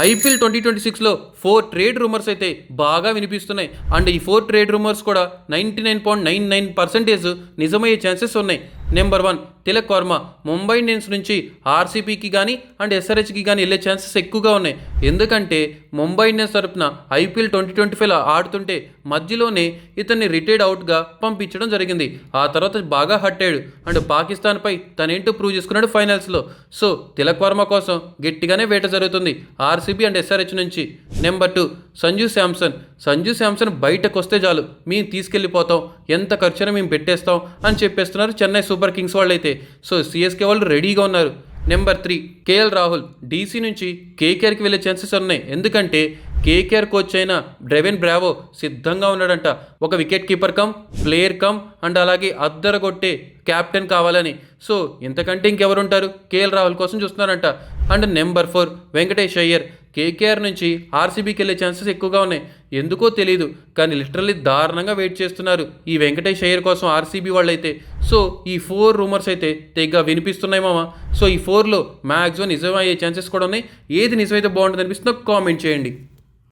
IPL twenty twenty సిక్స్లో four trade rumours అయితే బాగా వినిపిస్తున్నాయి. అండ్ ఈ ఫోర్ ట్రేడ్ రూమర్స్ కూడా ninety nine point nine nine percentage నిజమయ్యే chances ఉన్నాయి. Number one Tilak Varma. Mumbai Indians నుంచి ఆర్సీపీకి కానీ అండ్ ఎస్ఆర్హెచ్కి కానీ వెళ్ళే ఛాన్సెస్ ఎక్కువగా ఉన్నాయి. ఎందుకంటే ముంబై ఇండియన్స్ తరపున ఐపీఎల్ ట్వంటీ ట్వంటీ ఫైవ్ ఆడుతుంటే మధ్యలోనే ఇతన్ని రిటైర్డ్ అవుట్గా పంపించడం జరిగింది. ఆ తర్వాత బాగా హట్టాడు అండ్ పాకిస్తాన్పై తనేంటో ప్రూవ్ చేసుకున్నాడు ఫైనల్స్లో సో తిలక్ వర్మ కోసం గట్టిగానే వేట జరుగుతుంది. ఆర్సీబీ అండ్ ఎస్ఆర్హెచ్ నుంచి నెంబర్ టూ సంజు శాంసన్. సంజు శాంసన్ బయటకు వస్తే చాలు. మేము తీసుకెళ్ళిపోతాం. ఎంత ఖర్చున మేము పెట్టేస్తాం అని చెప్పేస్తున్నారు చెన్నై సూపర్ కింగ్స్ వాళ్ళు అయితే సో సిఎస్కే వాళ్ళు రెడీగా ఉన్నారు. Number three KL Rahul. DC నుంచి కేకేఆర్కి వెళ్ళే ఛాన్సెస్ ఉన్నాయి. ఎందుకంటే కేకేఆర్ కోచ్ అయిన డ్రెవెన్ బ్రావో సిద్ధంగా ఉన్నాడంట. ఒక wicket keeper cum player cum and అలాగే అద్దర కొట్టే క్యాప్టెన్ కావాలని. సో ఇంతకంటే ఇంకెవరుంటారు? కేఎల్ రాహుల్ కోసం చూస్తున్నారంట. And number four Venkatesh Iyer. KKR నుంచి ఆర్సీబీకి వెళ్ళే ఛాన్సెస్ ఎక్కువగా ఉన్నాయి. ఎందుకో తెలియదు కానీ లిటరల్లీ దారుణంగా వెయిట్ చేస్తున్నారు ఈ వెంకటేష్ అయ్యర్ కోసం ఆర్సీబీ వాళ్ళైతే. సో ఈ ఫోర్ రూమర్స్ అయితే తెగ వినిపిస్తున్నాయి మామ. సో ఈ ఫోర్లో మ్యాక్సిమం నిజమయ్యే ఛాన్సెస్ కూడా ఉన్నాయి. ఏది నిజమైతే బాగుంటుంది అనిపిస్తుందో కామెంట్ చేయండి.